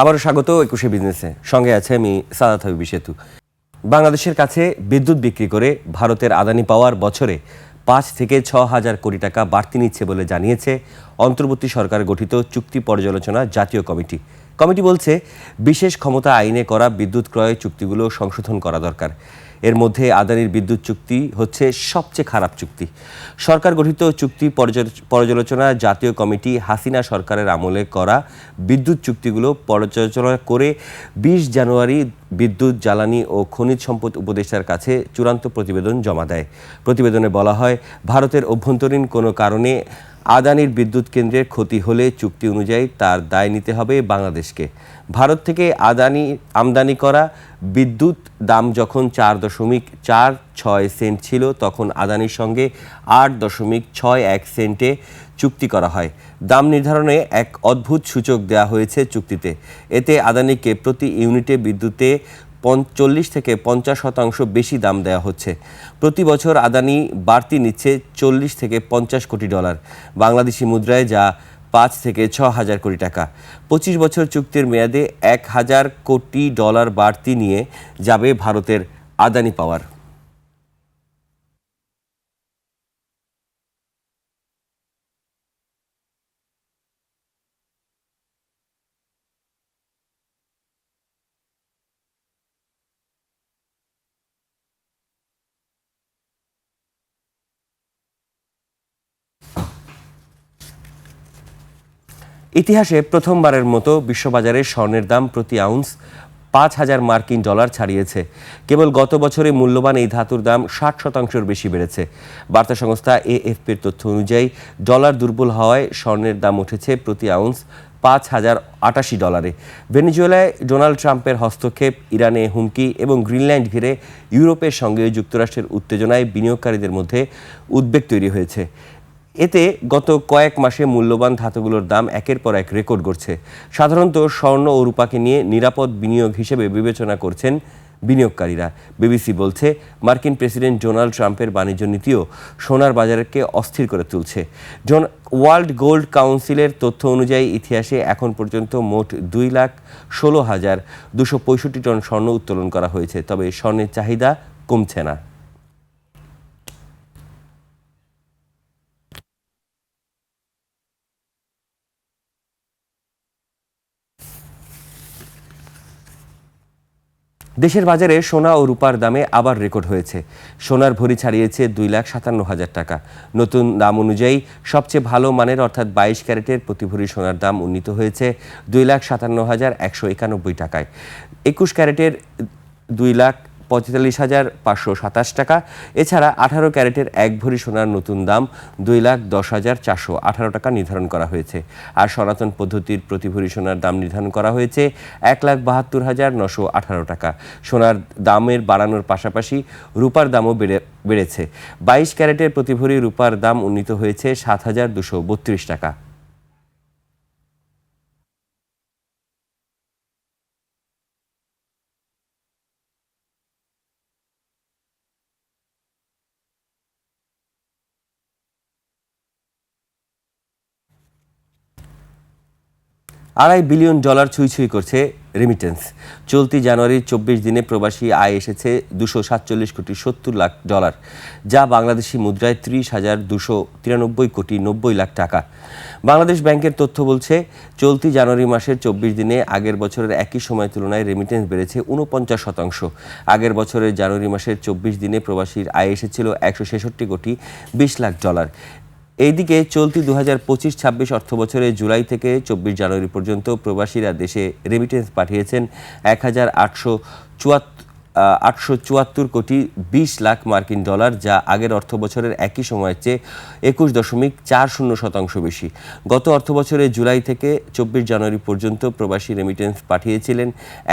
আবারও স্বাগত একুশে বিজনেসে। সঙ্গে আছে আমি সাদাত হাবিবি সেতু। বাংলাদেশের কাছে বিদ্যুৎ বিক্রি করে ভারতের আদানি পাওয়ার বছরে পাঁচ থেকে ছ হাজার কোটি টাকা বাড়তি নিচ্ছে বলে জানিয়েছে অন্তর্বর্তী সরকার গঠিত চুক্তি পর্যালোচনা জাতীয় কমিটি। কমিটি বলছে, বিশেষ ক্ষমতা আইনে করা বিদ্যুৎ ক্রয় চুক্তিগুলো সংশোধন করা দরকার। এর মধ্যে আদানির বিদ্যুৎ চুক্তি হচ্ছে সবচেয়ে খারাপ চুক্তি। সরকার গঠিত চুক্তি পর্যালোচনা জাতীয় কমিটি হাসিনা সরকারের আমলে করা বিদ্যুৎ চুক্তিগুলো পর্যালোচনা করে বিশ জানুয়ারি বিদ্যুৎ, জ্বালানি ও খনিজ সম্পদ উপদেষ্টার কাছে চূড়ান্ত প্রতিবেদন জমা দেয়। প্রতিবেদনে বলা হয়, ভারতের অভ্যন্তরীণ কোনো কারণে আদানির বিদ্যুৎ কেন্দ্রের ক্ষতি হলে চুক্তি অনুযায়ী তার দায় নিতে হবে বাংলাদেশকে। ভারত থেকে আদানি, আমদানি করা বিদ্যুৎ দাম যখন চার দশমিক চার ছয় সেন্ট ছিল, তখন আদানির সঙ্গে আট দশমিক ছয় এক সেন্টে চুক্তি করা হয়। দাম নির্ধারণে এক অদ্ভুত সূচক দেওয়া হয়েছে চুক্তিতে। এতে আদানিকে প্রতি ইউনিটে বিদ্যুতে চল্লিশ থেকে পঞ্চাশ শতাংশ বেশি দাম দেওয়া হচ্ছে। প্রতি বছর আদানি বাড়তি নিচ্ছে চল্লিশ থেকে পঞ্চাশ কোটি ডলার। বাংলাদেশি মুদ্রায় যা পাঁচ থেকে ছ হাজার কোটি টাকা। পঁচিশ বছর চুক্তির মেয়াদে এক হাজার কোটি ডলার বাড়তি নিয়ে যাবে ভারতের আদানি পাওয়ার। ইতিহাসে প্রথমবারের মতো বিশ্ববাজারে স্বর্ণের দাম প্রতি আউন্স পাঁচ হাজার মার্কিন ডলার ছাড়িয়েছে। কেবল গত বছরে মূল্যবান এই ধাতুর দাম ষাট শতাংশের বেশি বেড়েছে। বার্তা সংস্থা এএফপির তথ্য অনুযায়ী, ডলার দুর্বল হওয়ায় স্বর্ণের দাম উঠেছে প্রতি আউন্স পাঁচ হাজার আটাশি ডলারে। ভেনিজুয়েলায় ডোনাল্ড ট্রাম্পের হস্তক্ষেপ, ইরানে হুমকি এবং গ্রিনল্যান্ড ঘিরে ইউরোপের সঙ্গে যুক্তরাষ্ট্রের উত্তেজনায় বিনিয়োগকারীদের মধ্যে উদ্বেগ তৈরি হয়েছে। এতে গত কয়েক মাসে মূল্যবান ধাতুগুলোর দাম একের পর এক রেকর্ড করছে সাধারণত স্বর্ণ ও রূপাকে নিয়ে নিরাপদ বিনিয়োগ হিসেবে বিবেচনা করছেন বিনিয়োগকারীরা। বিবিসি বলছে, মার্কিন প্রেসিডেন্ট ডোনাল্ড ট্রাম্পের বাণিজ্য নীতিও সোনার বাজারকে অস্থির করে তুলছে। জন- ওয়ার্ল্ড গোল্ড কাউন্সিলের তথ্য অনুযায়ী ইতিহাসে এখন পর্যন্ত মোট দুই লাখ ষোলো হাজার দুশো পঁয়ষট্টি টন স্বর্ণ উত্তোলন করা হয়েছে, তবে স্বর্ণের চাহিদা কমছে না। দেশের বাজারে সোনা ও রূপার দামে আবার রেকর্ড হয়েছে। সোনার ভরি ছাড়িয়েছে দুই লাখ সাতান্ন হাজার টাকা। নতুন দাম অনুযায়ী সবচেয়ে ভালো মানের অর্থাৎ বাইশ ক্যারেটের প্রতি ভরি সোনার দাম উন্নীত হয়েছে দুই লাখ সাতান্ন হাজার একশো একানব্বই টাকায়। একুশ ক্যারেটের দুই লাখ পঁয়তাল্লিশ হাজার পাঁচশো সাতাশ টাকা। এছাড়া আঠারো ক্যারেটের এক ভরি সোনার নতুন দাম দুই লাখ দশ হাজার চারশো আঠারো টাকা নির্ধারণ করা হয়েছে। আর সনাতন পদ্ধতির প্রতি ভরি সোনার দাম নির্ধারণ করা হয়েছে এক লাখ বাহাত্তর হাজার নশো আঠারো টাকা। সোনার দামের বাড়ানোর পাশাপাশি রূপার দামও বেড়ে, বেড়েছে। বাইশ ক্যারেটের প্রতি ভরি রূপার দাম উন্নীত হয়েছে সাত হাজার দুশো বত্রিশ টাকা। আড়াই বিলিয়ন ডলার ছুঁই ছুঁই করছে রেমিটেন্স চলতি জানুয়ারির চব্বিশ দিনে প্রবাসী আয় এসেছে দুশো সাতচল্লিশ কোটি সত্তর লাখ ডলার, যা বাংলাদেশি মুদ্রায় ত্রিশ হাজার দুশো তিরানব্বই কোটি নব্বই লাখ টাকা। বাংলাদেশ ব্যাংকের তথ্য বলছে, চলতি জানুয়ারি মাসের চব্বিশ দিনে আগের বছরের একই সময় তুলনায় রেমিটেন্স বেড়েছে উনপঞ্চাশ শতাংশ। আগের বছরের জানুয়ারি মাসের চব্বিশ দিনে প্রবাসীর আয় এসেছিল একশো ছেষট্টি কোটি বিশ লাখ ডলার। এইদিকে চলতি দু হাজার পঁচিশ ছাব্বিশ অর্থ বছরে জুলাই থেকে চব্বিশ জানুয়ারি পর্যন্ত প্রবাসীরা দেশে রেমিটেন্স পাঠিয়েছেন এক হাজার আটশো চুয়াত্তর আটশো চুয়াত্তর কোটি বিশ লাখ মার্কিন ডলার, যা আগের অর্থ বছরের একই সময়ের চেয়ে একুশ দশমিক চার শূন্য শতাংশ বেশি। গত অর্থ বছরে জুলাই থেকে চব্বিশ জানুয়ারি পর্যন্ত প্রবাসী রেমিটেন্স পাঠিয়েছিলেন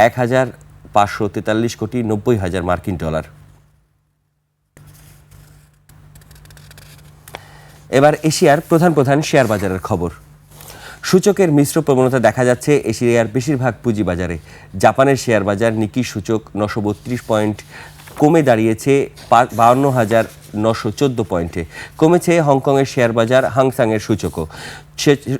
এক হাজার পাঁচশো তেতাল্লিশ কোটি নব্বই হাজার মার্কিন ডলার। এবার এশিয়ার প্রধান প্রধান শেয়ার বাজারের খবর। সূচকের মিশ্র প্রবণতা দেখা যাচ্ছে এশিয়ার বেশিরভাগ পুঁজিবাজারে। জাপানের শেয়ার বাজার নিকি সূচক নশো বত্রিশ পয়েন্ট, কমে দাঁড়িয়েছে বাউন্ন হাজার নশো চোদ্দ পয়েন্টে। কমেছে হংকংয়ের শেয়ার বাজার হাংসাংয়ের সূচকও।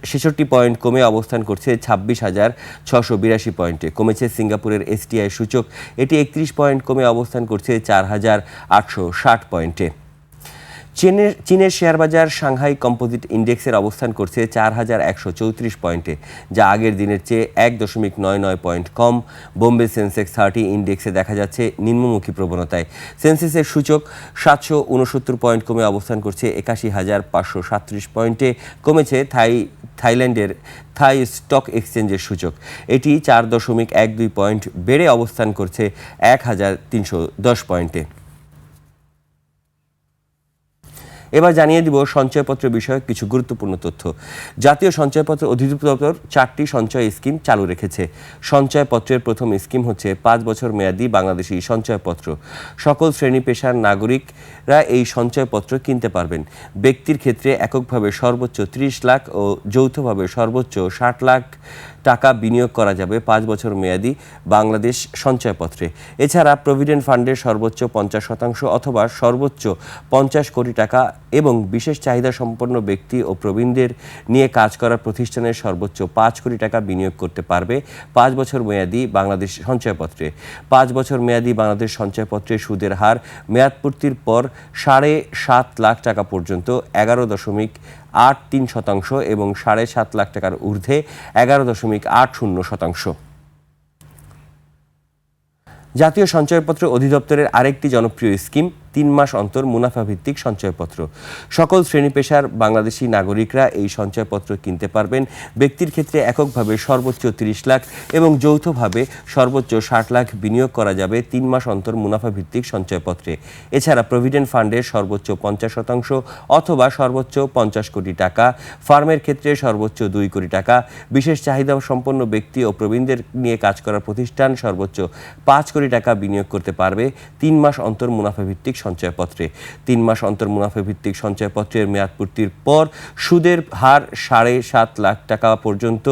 ছেষট্টি পয়েন্ট কমে অবস্থান করছে ছাব্বিশ হাজার ছশো বিরাশি পয়েন্টে। কমেছে সিঙ্গাপুরের এসটিআই সূচক, এটি একত্রিশ পয়েন্ট কমে অবস্থান করছে চার হাজার আটশো ষাট পয়েন্টে। চীনের চীনের শেয়ার বাজার সাংহাই কম্পোজিট ইন্ডেক্সের অবস্থান করছে চার হাজার একশো চৌত্রিশ পয়েন্টে, যা আগের দিনের চেয়ে এক দশমিক নয় নয় পয়েন্ট কম। বোম্বে সেন্সেক্স থার্টি ইন্ডেক্সে দেখা যাচ্ছে নিম্নমুখী প্রবণতায়। সেন্সেক্সের সূচক সাতশো উনসত্তর পয়েন্ট কমে অবস্থান করছে একাশি হাজার পাঁচশো সাতত্রিশ পয়েন্টে, কমেছে থাই, থাইল্যান্ডের থাই স্টক এক্সচেঞ্জের সূচক। এটি চার দশমিক এক দুই পয়েন্ট বেড়ে অবস্থান করছে এক হাজার তিনশো দশ পয়েন্টে। এবার জানিয়ে দিব সঞ্চয়পত্র বিষয়ক কিছু গুরুত্বপূর্ণ তথ্য। জাতীয় সঞ্চয়পত্র অধিদপ্তর চারটি সঞ্চয় স্কিম চালু রেখেছে। সঞ্চয়পত্রের প্রথম স্কিম হচ্ছে পাঁচ বছর মেয়াদী বাংলাদেশি সঞ্চয়পত্র। সকল শ্রেণি পেশার নাগরিকরা এই সঞ্চয়পত্র কিনতে পারবেন। ব্যক্তির ক্ষেত্রে এককভাবে সর্বোচ্চ ত্রিশ লাখ ও যৌথভাবে সর্বোচ্চ ষাট লাখ টাকা বিনিয়োগ করা যাবে পাঁচ বছর মেয়াদি বাংলাদেশ সঞ্চয়পত্রে। এছাড়া প্রভিডেন্ট ফান্ডের সর্বোচ্চ পঞ্চাশ শতাংশ অথবা সর্বোচ্চ পঞ্চাশ কোটি টাকা এবং বিশেষ চাহিদা সম্পন্ন ব্যক্তি ও প্রবীণদের নিয়ে কাজ করার প্রতিষ্ঠানের সর্বোচ্চ পাঁচ কোটি টাকা বিনিয়োগ করতে পারবে পাঁচ বছর মেয়াদি বাংলাদেশ সঞ্চয়পত্রে। পাঁচ বছর মেয়াদি বাংলাদেশ সঞ্চয়পত্রের সুদের হার মেয়াদপূর্তির পর সাড়ে সাত লাখ টাকা পর্যন্ত, এগারো দশমিক আট তিন শতাংশ এবং সাড়ে সাত লাখ টাকার ঊর্ধ্বে এগারো দশমিক আট শূন্য শতাংশ। জাতীয় সঞ্চয়পত্র অধিদপ্তরের আরেকটি জনপ্রিয় স্কিম তিন মাস অন্তর মুনাফা ভিত্তিক সঞ্চয়পত্র। সকল শ্রেণি পেশার বাংলাদেশি নাগরিকরা এই সঞ্চয়পত্র কিনতে পারবেন। ব্যক্তির ক্ষেত্রে এককভাবে সর্বোচ্চ তিরিশ লাখ এবং যৌথভাবে সর্বোচ্চ ষাট লাখ বিনিয়োগ করা যাবে তিন মাস অন্তর মুনাফা ভিত্তিক সঞ্চয়পত্রে। এছাড়া প্রভিডেন্ট ফান্ডের সর্বোচ্চ পঞ্চাশ শতাংশ অথবা সর্বোচ্চ পঞ্চাশ কোটি টাকা, ফার্মের ক্ষেত্রে সর্বোচ্চ দুই কোটি টাকা, বিশেষ চাহিদা সম্পন্ন ব্যক্তি ও প্রবীণদের নিয়ে কাজ করার প্রতিষ্ঠান সর্বোচ্চ পাঁচ কোটি টাকা বিনিয়োগ করতে পারবে। তিন মাস অন্তর মুনাফা ভিত্তিক সঞ্চয়পত্রে। তিন মাস অন্তর মুনাফা ভিত্তিক সঞ্চয়পত্রের মেয়াদ পূর্তির পর সুদের হার সাড়ে সাত লাখ টাকা পর্যন্ত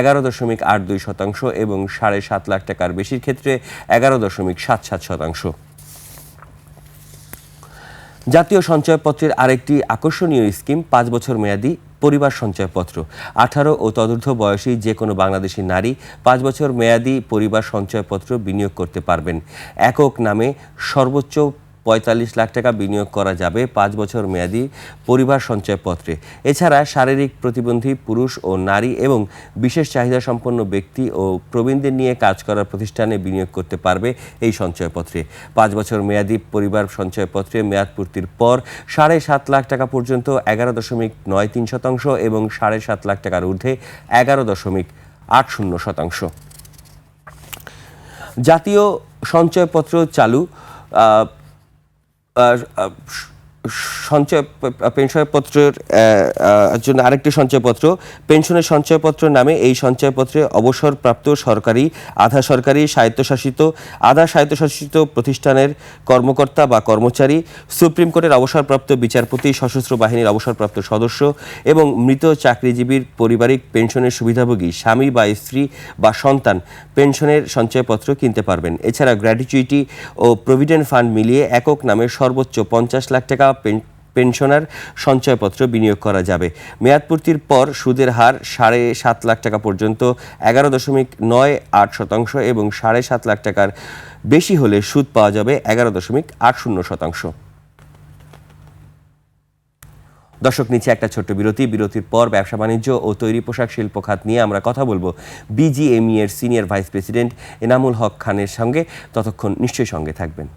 এগারো দশমিক আট দুই শতাংশ এবং সাড়ে সাত লাখ টাকার বেশির ক্ষেত্রে এগারো দশমিক সাত সাত শতাংশ। জাতীয় সঞ্চয়পত্রের আরেকটি আকর্ষণীয় স্কিম পাঁচ বছর মেয়াদী পরিবার সঞ্চয়পত্র। আঠারো ও তদূর্ধ্ব বয়সী যে কোনো বাংলাদেশি নারী পাঁচ বছর মেয়াদী পরিবার সঞ্চয়পত্র বিনিয়োগ করতে পারবেন। একক নামে সর্বোচ্চ পঁয়তাল্লিশ লাখ টাকা বিনিয়োগ করা যাবে পাঁচ বছর মেয়াদী পরিবার সঞ্চয়পত্রে এছাড়া শারীরিক প্রতিবন্ধী পুরুষ ও নারী এবং বিশেষ চাহিদা সম্পন্ন ব্যক্তি ও প্রবীণদের নিয়ে কাজ করার প্রতিষ্ঠানে বিনিয়োগ করতে পারবে এই সঞ্চয়পত্রে পাঁচ বছর মেয়াদী পরিবার সঞ্চয়পত্রে মেয়াদ পূর্তির পর সাড়ে সাত লাখ টাকা পর্যন্ত এগারো দশমিক নয় তিন শতাংশ এবং সাড়ে সাত লাখ টাকার ঊর্ধ্বে এগারো দশমিক আট শূন্য শতাংশ। জাতীয় সঞ্চয়পত্র চালু euh, euh, সঞ্চয় পেনশনপত্রের জন্য আরেকটি সঞ্চয়পত্র। পেনশনের সঞ্চয়পত্র নামে এই সঞ্চয়পত্রে অবসরপ্রাপ্ত সরকারি, আধা সরকারি, স্বায়ত্তশাসিত, আধা স্বায়ত্তশাসিত প্রতিষ্ঠানের কর্মকর্তা বা কর্মচারী, সুপ্রিম কোর্টের অবসরপ্রাপ্ত বিচারপতি, সশস্ত্র বাহিনীর অবসরপ্রাপ্ত সদস্য এবং মৃত চাকরিজীবীর পারিবারিক পেনশনের সুবিধাভোগী, স্বামী বা স্ত্রী বা সন্তান পেনশনের সঞ্চয়পত্র কিনতে পারবেন। এছাড়া গ্র্যাটিচুইটি ও প্রভিডেন্ট ফান্ড মিলিয়ে একক নামে সর্বোচ্চ পঞ্চাশ লাখ টাকা পেনশনার সঞ্চয়পত্র বিনিয়োগ করা যাবে। মেয়াদ পূর্তির পর সুদের হার সাড়ে সাত লাখ টাকা পর্যন্ত, এগারো দশমিক নয় আট শতাংশ এবং সাড়ে সাত লাখ টাকার বেশি হলে সুদ পাওয়া যাবে এগারো দশমিক আট শূন্য শতাংশ। দর্শক, নিচে একটা ছোট্ট বিরতি। বিরতির পর ব্যবসা বাণিজ্য ও তৈরি পোশাক শিল্প খাত নিয়ে আমরা কথা বলব বিজিএমই এর senior vice president Enamul Haque খানের সঙ্গে। ততক্ষণ নিশ্চয়ই সঙ্গে থাকবেন।